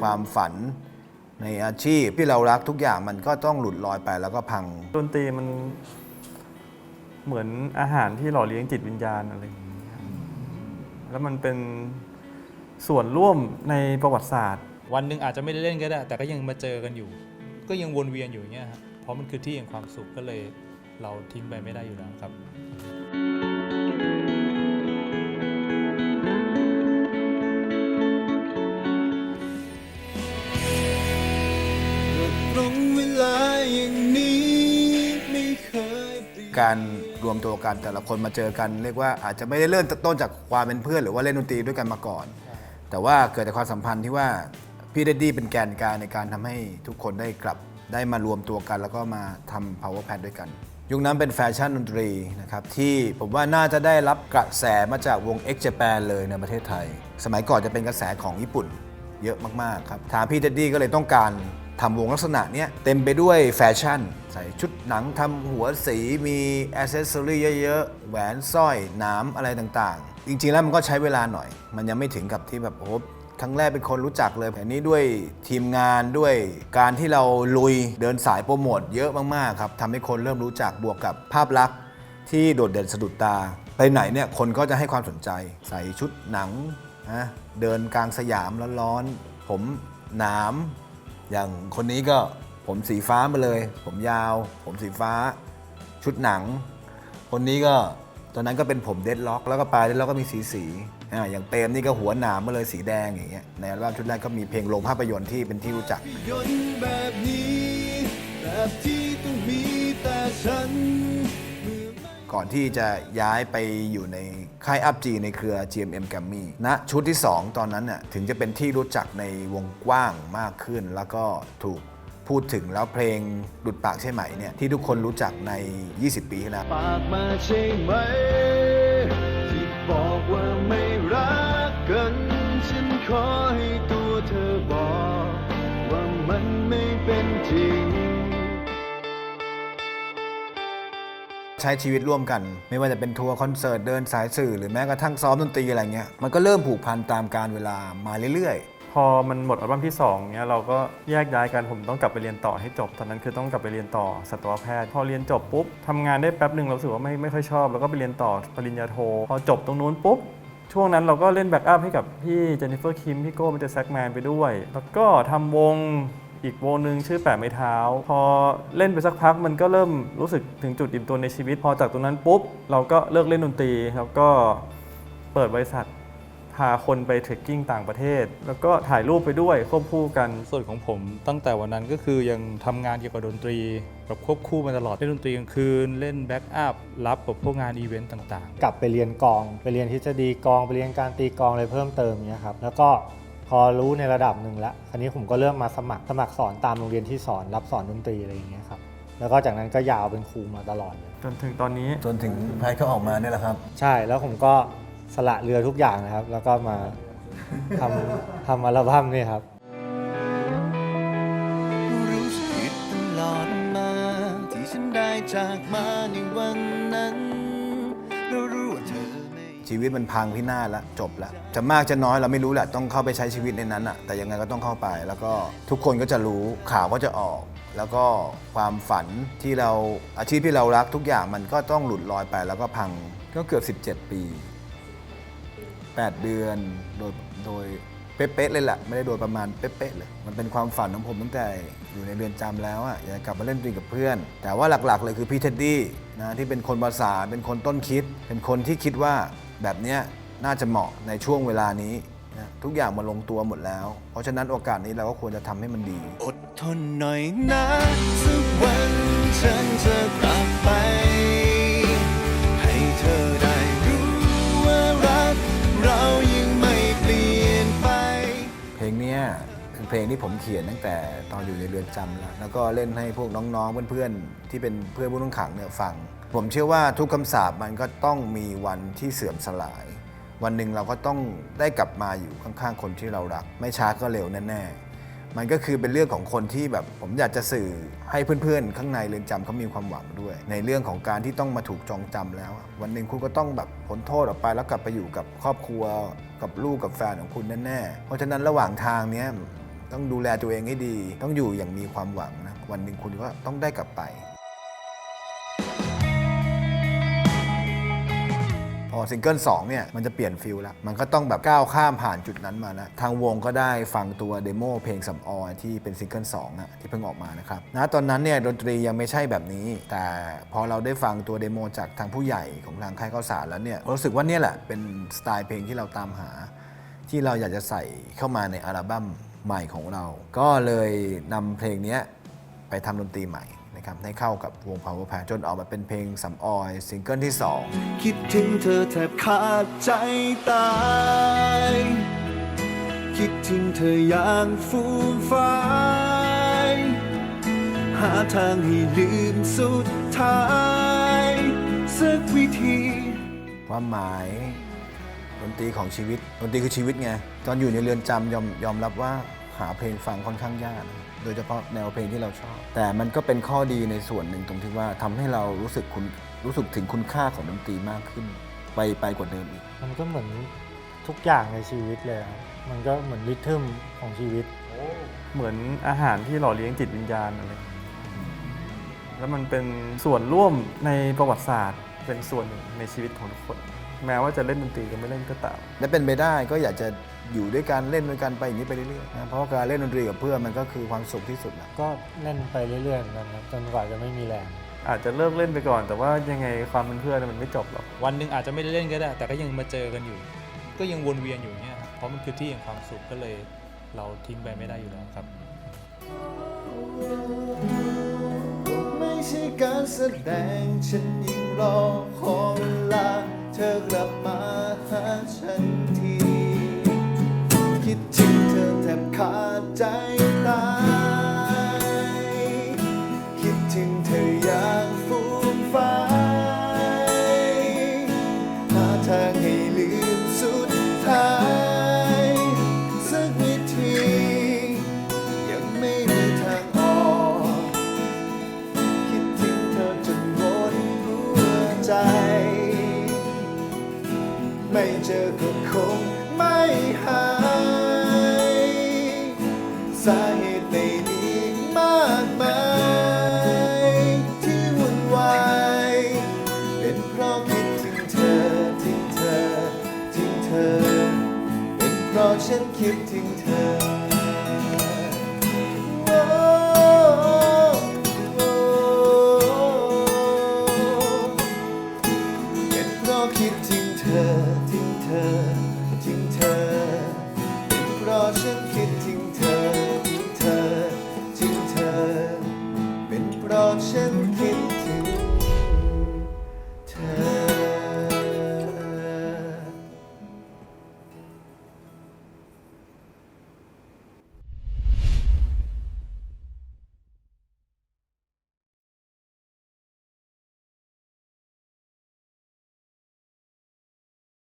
ความฝัน ในอาชีพที่เรารักทุกอย่างมันก็ต้องหลุดลอยไปแล้วก็พัง ดนตรีมันเหมือนอาหารที่หล่อเลี้ยงจิตวิญญาณอะไรอย่างนี้ครับแล้วมันเป็นส่วนร่วมในประวัติศาสตร์ วันหนึ่งอาจจะไม่ได้เล่นก็ได้ แต่ก็ยังมาเจอกันอยู่ ก็ยังวนเวียนอยู่อย่างเงี้ยครับเพราะมันคือที่แห่งความสุขก็เลยเราทิ้งไปไม่ได้อยู่แล้วครับ การรวมตัวกันแต่ละคนมาเจอกันเรียกว่าอาจจะไม่ได้เริ่มต้นจากความเป็นเพื่อนหรือว่าเล่นดนตรีด้วยกันมาก่อน แต่ว่าเกิดจากความสัมพันธ์ที่ว่าพี่เดดดี้เป็นแกนกลางในการทำให้ทุกคนได้กลับได้มารวมตัวกัน แล้วก็มาทำ power pad ด้วยกัน ยุคนั้นเป็นแฟชั่นดนตรีนะครับที่ผมว่าน่าจะได้รับกระแสมาจากวง X Japan เลยในประเทศไทย สมัยก่อนจะเป็นกระแสของญี่ปุ่น เยอะมากๆครับทางพี่เดดดี้ก็เลยต้องการทำวงลักษณะเนี้ยเต็มไปด้วยแฟชั่น ใส่ชุดหนังทำหัวสีมีอ c เซสซอรี่เยอะๆ แหวนสร้อยหน้ำอะไรต่างๆ จริงๆแล้วมันก็ใช้เวลาหน่อย มันยังไม่ถึงกับที่แบบโอ้ครั้งแรกเป็นคนรู้จักเลยแต่นี้ด้วยทีมงานด้วยการที่เราลุยเดินสายโปรโมทเยอะมากๆครับทำให้คนเริ่มรู้จักบวกกับภาพลักษณ์ที่โดดเด่นสะดุดตา ไปไหนเนี่ยคนก็จะให้ความสนใจ ใส่ชุดหนัง นะเดินกลางสยามร้อนๆผมหนาม อย่างคนนี้ก็ผมสีฟ้ามาเลย ผมยาว ผมสีฟ้า ชุดหนัง คนนี้ก็ตอนนั้นก็เป็นผมเดดล็อกแล้วก็ปลายเดดล็อกก็มีสีสีอ่าอย่างเปรมนี่ก็หัวหนามมาเลยสีแดงอย่างเงี้ยในอัลบั้มชุดแรกก็มีเพลงลงภาพยนตร์ที่เป็นที่รู้จัก ก่อนที่จะย้ายไปอยู่ในค่ายอัพจีในเครือ GMM g r a m m y ณชุดที่ 2 ตอนนั้นน่ะถึงจะเป็นที่รู้จักในวงกว้างมากขึ้น แล้วก็ถูกพูดถึงแล้วเพลงดุดปากใช่ไหมเนี่ยที่ทุกคนรู้จักใน 20 ปีที่แล้วปากมาใช่ไหมที่บอกว่าไม่ ใช้ชีวิตร่วมกัน ไม่ว่าจะเป็นทัวร์คอนเสิร์ตเดินสายสื่อหรือแม้กระทั่งซ้อมดนตรีอะไรเงี้ยมันก็เริ่มผูกพันตามการเวลามาเรื่อยพอมันหมดอัลบั้มที่2เนี้ยเราก็แยกย้ายกันผมต้องกลับไปเรียนต่อให้จบ ตอนนั้นคือต้องกลับไปเรียนต่อสัตวแพทย์ พอเรียนจบปุ๊บทำงานได้แป๊บหนึ่งเราสึกว่าไม่ไม่ค่อยชอบ แล้วก็ไปเรียนต่อปริญญาโท พอจบตรงนู้นปุ๊บ ช่วงนั้นเราก็เล่นแบ็กอัพให้กับพี่เจนนิเฟอร์คิมพี่โก้มิเตอร์แซกแมนไปด้วย แล้วก็ทำวง อีกวงหนึ่งชื่อแปะไม้เท้า พอเล่นไปสักพักมันก็เริ่มรู้สึกถึงจุดอิ่มตัวในชีวิต พอจากตรงนั้นปุ๊บ เราก็เลิกเล่นดนตรีแล้วก็เปิดบริษัทพาคนไปเทรคกิ้งต่างประเทศ แล้วก็ถ่ายรูปไปด้วยควบคู่กัน ส่วนของผมตั้งแต่วันนั้นก็คือยังทำงานเกี่ยวกับดนตรีแบบควบคู่มาตลอด เล่นดนตรีกลางคืน เล่นแบ็กอัพรับกับพวกงานอีเวนต์ต่างกลับไปเรียนกลอง ไปเรียนทฤษฎีกลอง ไปเรียนการตีกลองอะไรเพิ่มเติมเนี้ยครับ แล้วก็ พอรู้ในระดับหนึ่งแล้วคราวนี้ผมก็เริ่มมาสมัครสมัครสอนตามโรงเรียนที่สอนรับสอนดนตรีอะไรอย่างเงี้ยครับแล้วก็จากนั้นก็ยาวเป็นครูมาตลอดเลยจนถึงตอนนี้ๆจนถึงแพทย์เขาออกมาเนี่ยแหละครับ ใช่แล้วผมก็สละเรือทุกอย่างนะครับ แล้วก็มาทำ ทำอัลบั้มนี่ครับ รู้สึกผิดตลอดมาที่ฉันได้จากมา ชีวิตมันพังพินาศแล้วจบแล้วจะมากจะน้อยเราไม่รู้แหละต้องเข้าไปใช้ชีวิตในนั้นอะแต่ยังไงก็ต้องเข้าไป แล้วก็ทุกคนก็จะรู้ข่าวก็จะออก แล้วก็ความฝันที่เราอาชีพที่เรารักทุกอย่างมันก็ต้องหลุดลอยไป แล้วก็พังก็เกือบ 17 ปี 8 เดือนโดยโดยเป๊ะๆเลยแหละไม่ได้โดยประมาณเป๊ะๆเลย มันเป็นความฝันของผมตั้งแต่อยู่ในเรือนจำแล้วอะอยากจะกลับมาเล่นดนตรีกับเพื่อน แต่ว่าหลักๆ เลยคือพี่เท็ดดี้นะที่เป็นคนประสานเป็นคนต้นคิด เป็นคนที่คิดว่า แบบนี้น่าจะเหมาะในช่วงเวลานี้นะทุกอย่างมาลงตัวหมดแล้ว เพราะฉะนั้นโอกาสนี้เราก็ควรจะทำให้มันดี อดทนหน่อยนะสักวันฉันจะกลับไป ให้เธอได้รู้ว่ารักเรายังไม่เปลี่ยนไป เพลงเนี้ยคือเพลงที่ผมเขียนตั้งแต่ตอนอยู่ในเรือนจำแล้วแล้วก็เล่นให้พวกน้องๆเพื่อนๆที่เป็นเพื่อนผู้ต้องขังเนี่ยฟัง ผมเชื่อว่าทุกคำสาปมันก็ต้องมีวันที่เสื่อมสลาย วันหนึ่งเราก็ต้องได้กลับมาอยู่ข้างๆ คนที่เรารัก ไม่ช้าก็เร็วแน่ๆ มันก็คือเป็นเรื่องของคนที่แบบผมอยากจะสื่อให้เพื่อนๆ ข้างในเรือนจำเขามีความหวังด้วย ในเรื่องของการที่ต้องมาถูกจองจำแล้ว วันหนึ่งคุณก็ต้องแบบพ้นโทษออกไปแล้วกลับไปอยู่กับครอบครัวกับลูกกับแฟนของคุณแน่ๆ เพราะฉะนั้นระหว่างทางเนี้ยต้องดูแลตัวเองให้ดี ต้องอยู่อย่างมีความหวังนะวันหนึ่งคุณก็ต้องได้กลับไป อซิงเกิล2เนี่ยมันจะเปลี่ยนฟิลแล้ว มันก็ต้องแบบก้าวข้ามผ่านจุดนั้นมาแล้วทางวงก็ได้ฟังตัวเดโมเพลงสำออยที่เป็นซิงเกิล2อะที่เพิ่งออกมานะครับณตอนนั้นเนี่ยดนตรียังไม่ใช่แบบนี้ แต่พอเราได้ฟังตัวเดโมจากทางผู้ใหญ่ของทางค่ายข้าวสารแล้วเนี่ยรู้สึกว่าเนี่ยแหละเป็นสไตล์เพลงที่เราตามหา ที่เราอยากจะใส่เข้ามาในอัลบั้มใหม่ของเรา ก็เลยนำเพลงนี้ไปทำดนตรีใหม่ นะครับให้เข้ากับวง Power p a จนออกมาเป็นเพลงสำออยซิงเกิลที่สองคิดถึงเธอแทบขาดใจตาย คิดถึงเธออย่างฟูมฟายหาทางให้ลืมสุดท้ายสักวิธีความหมายดนตรีของชีวิตดนตรีคือชีวิตไง ตอนอยู่ในเรือนจำยอมยอมรับว่า หาเพลงฟังค่อนข้างยากนะโดยเฉพาะแนวเพลงที่เราชอบ แต่มันก็เป็นข้อดีในส่วนหนึ่งตรงที่ว่าทำให้เรารู้สึกคุณรู้สึกถึงคุณค่าของดนตรีมากขึ้น ไปไปกว่าเดิมอีก มันก็เหมือนทุกอย่างในชีวิตเลยครับมันก็เหมือนริทึมของชีวิต เหมือนอาหารที่หล่อเลี้ยงจิตวิญญาณอะไรแล้วมันเป็นส่วนร่วมในประวัติศาสตร์ เป็นส่วนหนึ่งในชีวิตของทุกคน แม้ว่าจะเล่นดนตรีก็ไม่เล่นก็ตาม และเป็นไปได้ก็อยากจะอยู่ด้วยกันเล่นด้วยกันไปอย่างนี้ไปเรื่อยๆนะเพราะว่าการเล่นดนตรีกับเพื่อนมันก็คือความสุขที่สุดแหละก็เล่นไปเรื่อยๆเหมือนกันครับจนกว่าจะไม่มีแรง อาจจะเลิกเล่นไปก่อน แต่ว่ายังไงความเป็นเพื่อนมันไม่จบหรอก วันหนึ่งอาจจะไม่ได้เล่นก็ได้ แต่ก็ยังมาเจอกันอยู่ ก็ยังวนเวียนอยู่อย่างเนี่ยครับเพราะมันคือที่แห่งความสุขก็เลยเราทิ้งไปไม่ได้อยู่แล้วครับ ไม่ใช่การแสดงฉันยิ่งรอขอเวลาเธอกลับมาหาฉันที คิดถึงเธอแทบขาดใจตาย คิดถึงเธออย่างฟูมฟายหาทางให้ลืมสุดท้าย สักวิธี ยังไม่มีทางออก คิดถึงเธอจนหมดหัวใจ ไม่เจอก็คงไม่หาย สาเหตุในนี้มากมาย ที่วุ่นวาย เป็นเพราะคิดถึงเธอถึงเธอถึงเธอ เป็นเพราะฉันคิดถึงเธอ ทิ้งเธอ ทิ้งเธอ ทิ้งเธอเป็นเพราะฉันคิดถึงเธอ